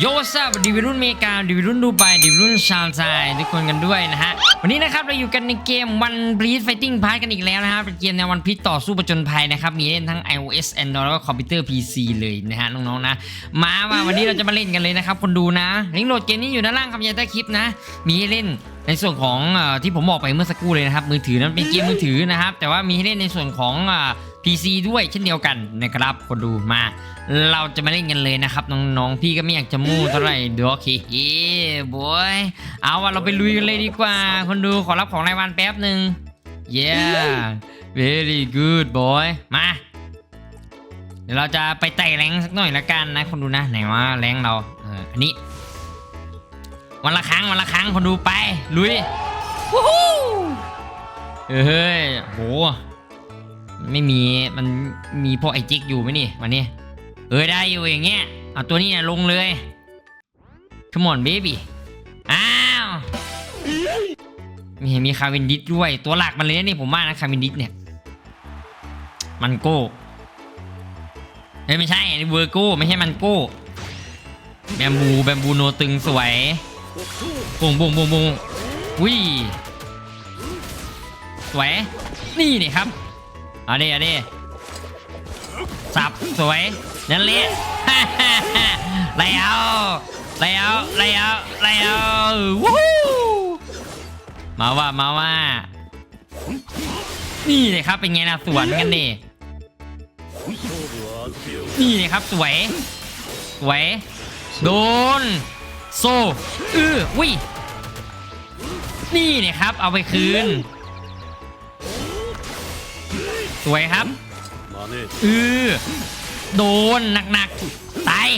โยซับดีวิรุ่นเมกาดีวิรุ่นดูไบดีวิรุ่นชาวไทยทุกคนกันด้วยนะฮะ วันนี้นะครับเราอยู่กันในเกม One Piece Fighting Pass กันอีกแล้วนะฮะเป็นเกมในวันพี e ต่อสู้ประจนภัยนะครับ มีเล่นทั้ง iOS Android แล้วก็คอมพิวเตอร์ PC เลยนะฮะ น้องๆนะ มาว่าวันนี้เราจะมาเล่นกันเลยนะครับ คนดูนะลิงก์โหลดเกมนี้อยู่ด้านล่างคำยันใต้คลิปนะ มีให้เล่นในส่วนของที่ผมบอกไปเมื่อสักครู่เลยนะครับมือถือนั้นเป็นเกมมือถือนะครับแต่ว่ามีให้เล่นในส่วนของ PC ด้วยเช่นเดียวกันนะครับคนดูมา เราจะมาเล่นกันเลยนะครับ น้องๆ พี่ก็ไม่อยากจะมู่เท่าไหร่เดี๋ยวโอเคเฮ้บอยเอาว่าเราไปลุยกันเลยดีกว่า คนดูขอรับของรายวันแป๊บหนึ่ง yeah very good boy มาเดี๋ยวเราจะไปไต่แรงสักหน่อยละกันนะ คนดูนะ ไหนว่าแรงเราเอออันนี้ วันละครั้งวันละครั้งคนดูไปลุยวู้ฮู้เฮ้ยโห ไม่มีมันมีพวกไอจิกอยู่ไหมนี่วันนี้ เออได้อยู่อย่างเงี้ยเอาตัวนี้เนี่ยลงเลย Come on baby อ้าวมีเห็นมีคาวินดิสด้วย ตัวหลักมันเลยนี่ผมว่านะคาวินดิสเนี่ย มันโก้เฮ้ยไม่ใช่เวอร์โก้ไม่ใช่มันโก้แบมบูแบมบูโนตึงสวยบุ้งบุ้งบุ้งบุ้งวิสวย นี่นี่ครับ เอาดิเอาดิสับสวยนั่นเละไล่เอาไล่เอาไล่เอาไล่เอาวู้ฮู้มาว่ามาว่า นี่เลยครับเป็นไงนะสวนกันดินี่เลยครับสวย สวย โดน โซ อือวินี่เนี่ยครับ เอาไปคืน สวยครับอือโดนหนักๆตาย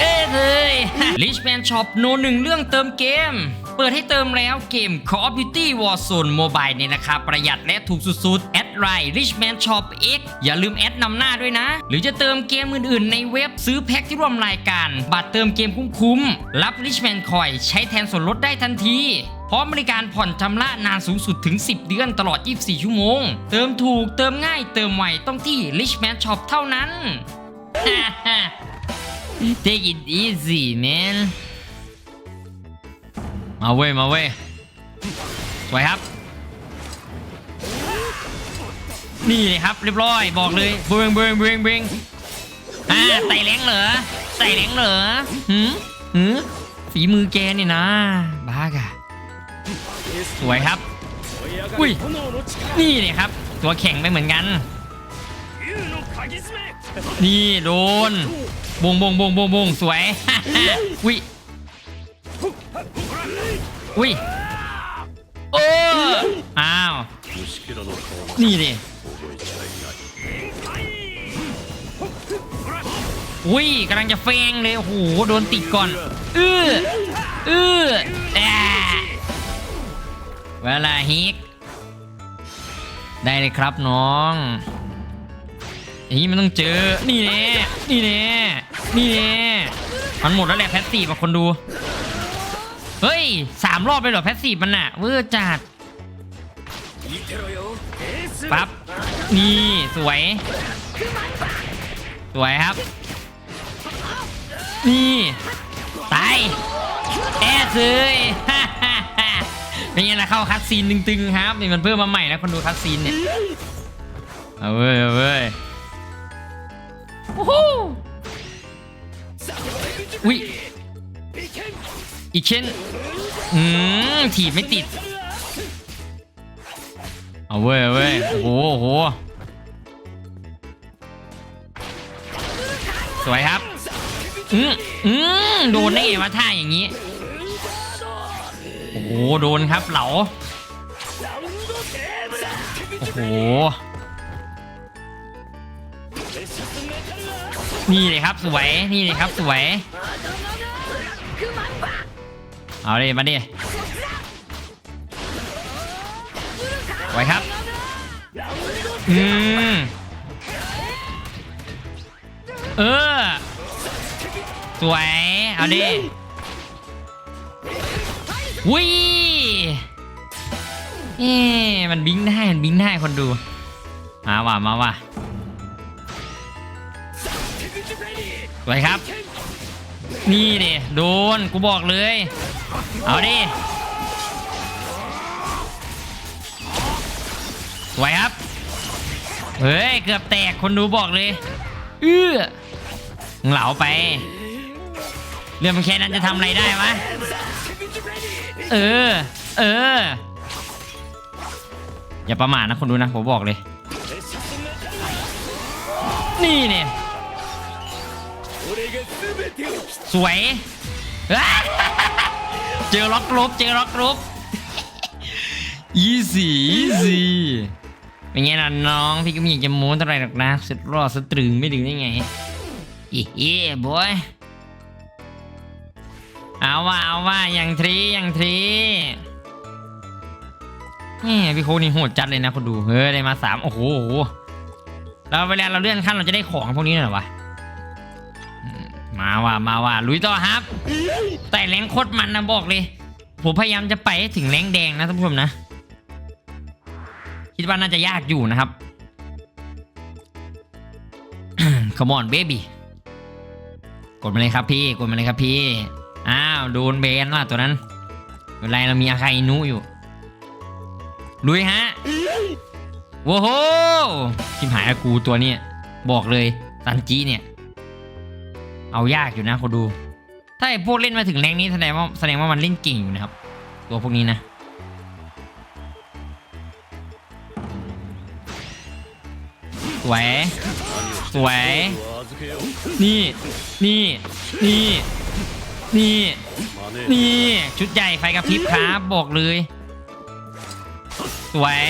เอ้ยเลย Richman Shop โนหนึ่งเรื่องเติมเกม เปิดให้เติมแล้วเกม Call of Duty Warzone Mobile เนี่ยนะครับ ประหยัดและถูกสุดๆ แอดไลน์ Richman Shop X อย่าลืมแอดนำหน้าด้วยนะ หรือจะเติมเกมอื่นๆ ในเว็บซื้อแพ็คที่ร่วมรายการ บัตรเติมเกมคุ้มๆ รับ Richman Coin ใช้แทนส่วนลดได้ทันที พร้อมบริการผ่อนชำระนานสูงสุดถึง 10 เดือนตลอด 24 ชั่วโมง เติมถูกเติมง่ายเติมไวต้องที่ Richman Shop เท่านั้น Take it easy man มาเว้ย มาเว้ย สวยครับ นี่เลยครับ เรียบร้อยบอกเลยเบงเบงเบงเบงอ่าไต่แรงเหรอไต่แรงเหรอหืมหืมฝีมือแกนี่นะ บ้ากะ สวยครับ อุ้ย นี่เลยครับ ตัวแข็งไปเหมือนกัน นี่โดนบงบงบงบงบงสวย อุ้ย อุ้ยโอ้อ้าว นี่ดิอุ้ยกำลังจะแฟงเลยโอ้โหโดนติดก่อน อืออือแอะ เวลาฮิก ได้เลยครับน้องอย่างนี้มันต้องเจอ นี่แน่ นี่แน่ นี่แน่ มันหมดแล้วแหละแพสซีฟอะคนดู เฮ้ยสามรอบไปเหรอแพสซีฟมันอะเวอร์จัดปั๊บ นี่สวย สวยครับ นี่ ตาย แอดเลย เป็นไงล่ะเข้าคัดซีนตึงๆครับนี่มันเพิ่มมาใหม่นะคนดูคัดซีนเนี่ยเอาเว้ยเอาเว้ยโอ้โหอุ้ยอีกเช่นอืมถีบไม่ติดเอาเว้ยเอาเว้ยโอ้โหโอ้โหสวยครับอืมอืมโดนได้ไงวะท่าอย่างนี้โอ้โหโดนครับเหลาโอ้โหนี่เลยครับสวยนี่เลยครับสวยเอาเดิมาดิสวยครับอืมเออสวยเอาดิ วิเอ๊มันบิงได้มันบิงได้คนดู มาว่ะมาว่ะสวยครับ นี่เดโดนกูบอกเลย เอาดิสวยครับ เฮ้ย เกือบแตกคนดูบอกเลย เอื้อเหลาไป เรื่องมันแค่นั้นจะทำอะไรได้วะ เออ เออ อย่าประมาทนะคนดูนะผมบอกเลย นี่เนี่ยสวย เจอล็อกลบเจอล็อกลบอีสี่อีสี่เป็นไงล่ะน้องพี่ก็ไมีอยากจะโม้เท่าไรหรอกนะสุดรอดสตรึงไม่ดึงได้ไงอีเฮ้บอย เอาว่าเอาว่าอย่างทรีอย่างทรีนี่พี่โคนี่โหดจัดเลยนะคนดูเฮ้ยได้มาสามโอ้โหแล้วเวลาเราเลื่อนขั้นเราจะได้ของพวกนี้หน่อยวะมาว่ามาว่าลุยต่อครับ แต่แรงโคตรมันนะบอกเลยผมพยายามจะไปให้ถึงแรงแดงนะท่านผู้ชมนะ คิดว่าน่าจะยากอยู่นะครับ Come on baby กดมาเลยครับพี่ กดมาเลยครับพี่ อ้าว โดนเบนว่ะตัวนั้นไม่เป็นไรเรามีอาคาอินุอยู่ลุยฮะโว้โหชิมหายละกูตัวเนี้ยบอกเลยซันจีเนี่ย เอายากอยู่นะคนดู ถ้าไอ้พวกเล่นมาถึงแรงนี้แสดงว่าแสดงว่ามันเล่นเก่งอยู่นะครับ ตัวพวกนี้นะสวย สวย นี่ นี่ นี่ นี่นี่ชุดใหญ่ไฟกระพริบครับบอกเลยสวย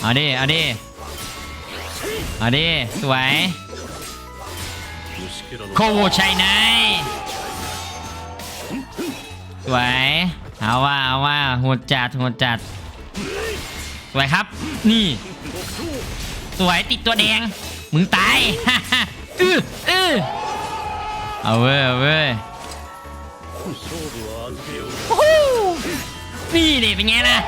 เอาดิเอาดิเอาดิสวยโคโวชัยไนสวยเอาว่าเอาว่าโหดจัดโหดจัดสวยครับ นี่ สวยติดตัวแดงมึงตายอื้ออื้อ เอาเว้ยเอาเว้ยโอ้โหนี่ดิเป็นไงล่ะ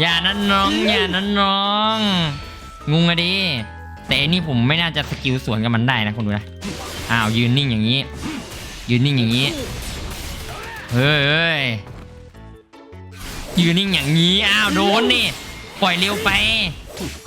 อย่านั้นน้อง อย่านั้นน้อง งงอะดิแต่อันนี้ผมไม่น่าจะสกิลสวนกับมันได้นะคุณดูนะอ้าวยืนนิ่งอย่างนี้ ยืนนิ่งอย่างนี้เฮ้ยเฮ้ยยืนนิ่งอย่างนี้อ้าวโดนนี่ปล่อยเร็วไป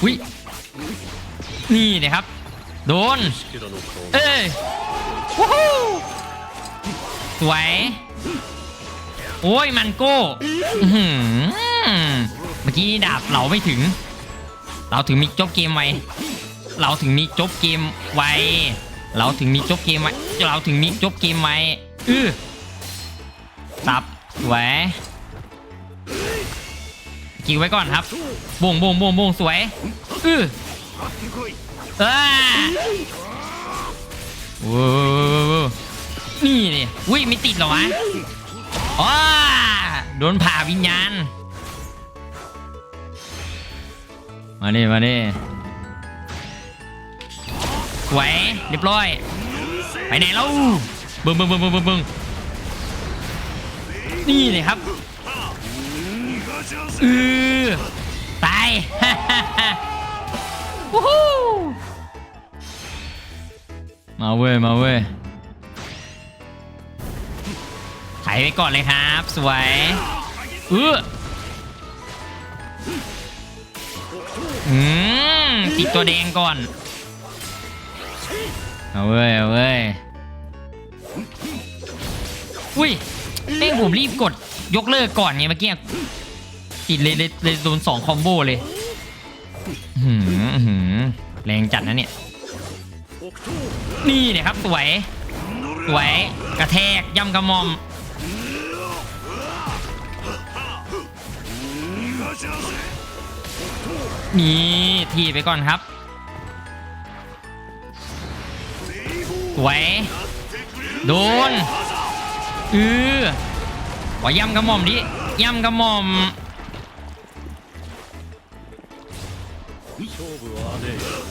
หุยนี่เลยครับ โดน เอ้ยวู้ฮู้สวย โอ้ยมันโก้เมื่อกี้ดาบเราไม่ถึง เราถึงมีจบเกมไวเราถึงมีจบเกมไวเราถึงมีจบเกมไวเราถึงมีจบเกมไวอื้อตับสวย กิวไว้ก่อนครับบงบงบงบงสวยอื้ออ้าโว้นี่นี่อุ้ยไม่ติดหรอวะอ้าโดนผ่าวิญญาณ มาดิมาดิสวยเรียบร้อย ไปไหนแล้วบิ่งบิ่งบิ่งบิ่งบิ่งนี่เลยครับ อือตาย วู้ฮู้มาเว้ย มาเว้ยไถไปก่อนเลยครับ สวยเอออืมติดตัวแดงก่อน เอาเว้ย เอาเว้ย อุ้ยแม่งผมรีบกดยกเลิกก่อนไงเมื่อกี้ ติดเลยเลยเลยโดนสองคอมโบเลยหืออื้อหือแรงจัดนะเนี่ย นี่เนี่ยครับสวย สวย กระแทกย่ำกระมอม นี่ทีไปก่อนครับ สวย โดนเออขอย่ำกระมอมดิย่ำกระมอม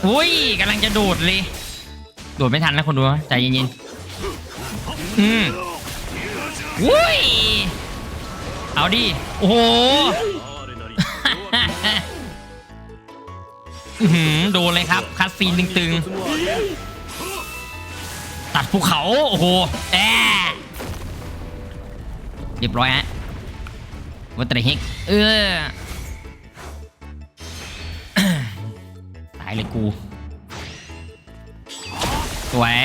อุ้ยกำลังจะโดดเลย โดดไม่ทันนะคนดูใจเย็นๆ อืมอุ้ย เอาดิ โอ้โหอื้อหือโดนเลยครับ คัดซีนตึงๆ ตัดภูเขา โอ้โหแอเรียบร้อยฮะวัตเตอร์เฮกเออายเลยกูสวย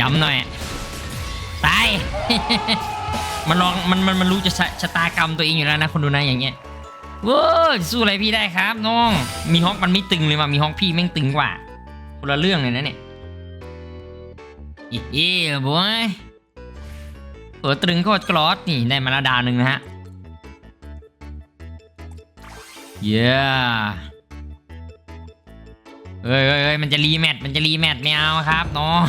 ย้ำหน่อยตาย มันลองมันมันมันรู้จะชะชะตากรรมตัวเองอยู่แล้วนะคนดูนะอย่างเงี้ยเว้ยสู้อะไรพี่ได้ครับน้อง มีฮอกมันไม่ตึงเลยว่ะมีฮอกพี่แม่งตึงกว่าคนละเรื่องเลยนะเนี่ยอีเอ้บอยเปิดตรึงโคตรกรอสนี่ได้มาและดาวหนึ่งนะฮะ เย้เอ้ยเอ้ยเอ้ยมันจะรีแมทมันจะรีแมทไม่เอาครับน้อง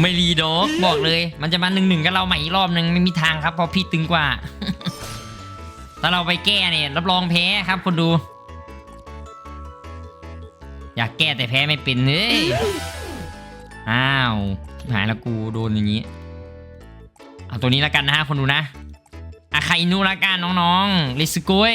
ไม่รีดอกบอกเลย มันจะมาหนึ่งหนึ่งกับเราใหม่อีกรอบหนึ่งไม่มีทางครับเพราะพี่ตึงกว่า ถ้าเราไปแก้เนี่ยรับรองแพ้ครับคนดู อยากแก้แต่แพ้ไม่เป็นเฮ้ยอ้าวหายแล้วกูโดนอย่างนี้เอาตัวนี้แล้วกันนะฮะคนดูนะอาคาอินุละกันน้องๆเลสโกย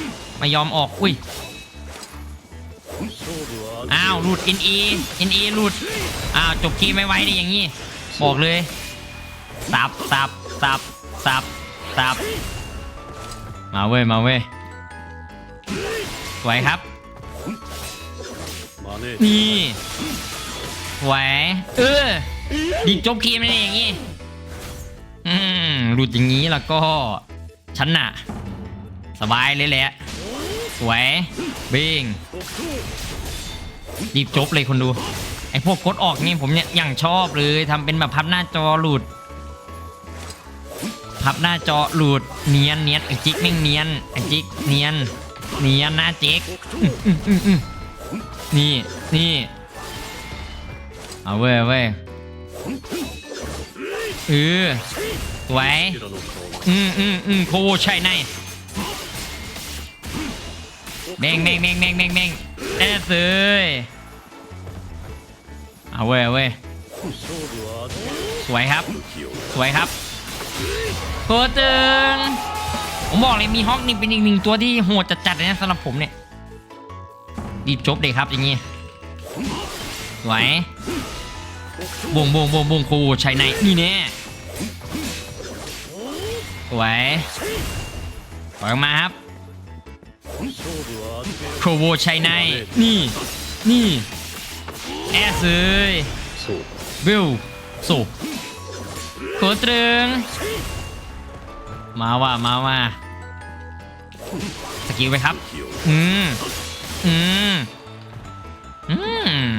ไม่ยอมออก อุ้ย อ้าว หลุด NE NE หลุด อ้าว จบเกมไม่ไว้ดิอย่างงี้ บอกเลย สับสับสับสับสับ มาเว้ย มาเว้ย สวยครับ นี่สวยเออ ดิจบเกมเลยอย่างงี้ อืม หลุดอย่างนี้แล้วก็ฉันน่ะ สบายเลยแหละ สวยบ้งรีบจบเลยคนดู ไอพวกกดออกนี่ผมเนี่ยอย่างชอบเลยทำเป็นแบบพับหน้าจอหลุด พับหน้าจอหลุดเนียนเนียนไอจิกแม่งเนียนไอจิกเนียนเนียนนะเจ๊กนี่นี่เอาเว้ยเว้ยเออสวยอืมอืมอืมโคใช่ใน แมงแมงแมงแมงแมงแมงแอสเลยเอาเว้ยเว้ยสวยครับ สวยครับโคตรึงผมบอกเลยมีฮอกนี่เป็นอีกหนึ่งตัวที่โหดจัดๆเลยนะสำหรับผมเนี่ยรีบจบเลยครับอย่างงี้สวยบงบงบงบงครูใช้ในนี่แน่สวยปล่อยออกมาครับ โครโวใช้ในนี่ นี่ แอสเลยบิลสูโคตรึง มาว่า มาว่า สกิลไปครับ อืม อืม อืม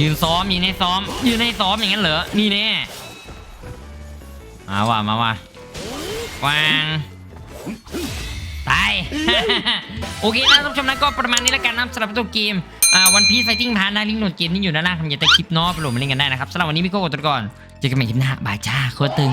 ยืนซ้อมยืนให้ซ้อม ยืนให้ซ้อมอย่างนั้นเหรอ นี่แน่ มาว่ะมาว่ะวางตาย โอเคนะท่านผู้ชมนะก็ประมาณนี้แล้วกันนะครับสำหรับตัวเกมอ่าวันพีซไฟติ้งพาร์นะลิงก์โหลดเกมนี้อยู่ด้านล่างทำอย่าตะคลิปเนอกไปโหลดมาเล่นกันได้นะครับสำหรับวันนี้พี่โก้กดตัวก่อนเจอกันใหม่คลิปหน้าบายจ้าโคตรตึง